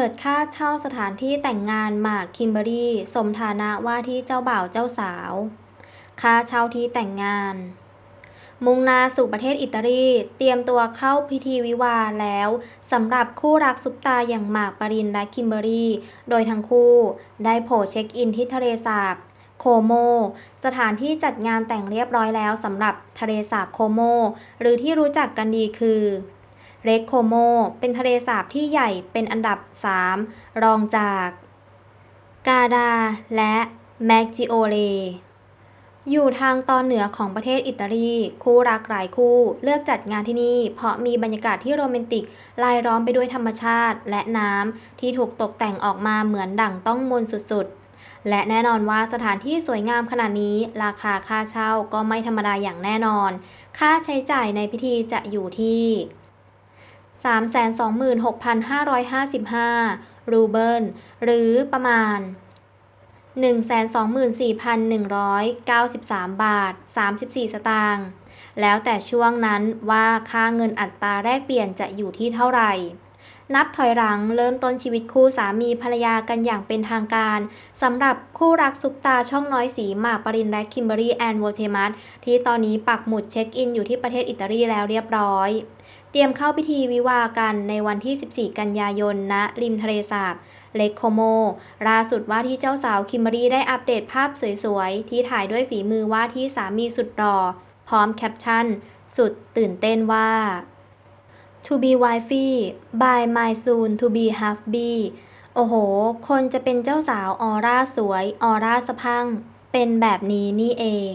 ปิดค่าเช่าสถานที่แต่งงานหมากคิมเบอรี่สมฐานะว่าที่เจ้าบ่าวเจ้าสาว ค่าเช่าที่แต่งงาน มุ่งหน้าสู่ประเทศอิตาลี เตรียมตัวเข้าพิธีวิวาแล้วสำหรับคู่รักซุปตาอย่างหมากปรินและคิมเบอรี่ โดยทั้งคู่ได้โผล่เช็คอินที่ทะเลสาบโคโม สถานที่จัดงานแต่งเรียบร้อยแล้วสำหรับทะเลสาบโคโม หรือที่รู้จักกันดีคือ เรกโคโม เป็นทะเลสาบที่ใหญ่เป็นอันดับ 3 รองจาก กาดา และแมกจิโอเล อยู่ทางตอนเหนือของประเทศอิตาลี คู่รักหลายคู่เลือกจัดงานที่นี่ เพราะมีบรรยากาศที่โรแมนติกรายล้อมไปด้วยธรรมชาติ และน้ำที่ถูกตกแต่งออกมาเหมือนดั่งต้องมนต์สุดๆและแน่นอนว่าสถานที่สวยงามขนาดนี้ ราคาค่าเช่าก็ไม่ธรรมดาอย่างแน่นอน ค่าใช้จ่ายในพิธีจะอยู่ที่ 326,555 รูเบิล หรือประมาณ 124,193 บาท 34 สตางค์ แล้วแต่ช่วงนั้นว่าค่าเงินอัตราแลกเปลี่ยนจะอยู่ที่เท่าไหร่ นับถอยหลังเริ่มต้นชีวิตคู่สามีภรรยากันอย่างเป็นทางการสำหรับคู่รักซุปตาช่องน้อยสีหมากปรินและคิมเบอรี่แอนโวเทมัสที่ตอนนี้ปักหมุดเช็คอินอยู่ที่ประเทศอิตาลีแล้วเรียบร้อย เตรียมเข้าพิธีวิวากันในวันที่ 14 กันยายนณริมทะเลสาบเลคโคโมล่าสุดว่าที่เจ้าสาวคิมเบอรี่ได้อัปเดตภาพสวยๆ ที่ถ่ายด้วยฝีมือว่าที่สามีสุดหล่อพร้อมแคปชั่น สุดตื่นเต้นว่า To be wifey by my soon to be hubby โอ้โห คนจะเป็นเจ้าสาวออร่าสวย ออร่าสะพังเป็นแบบนี้นี่เอง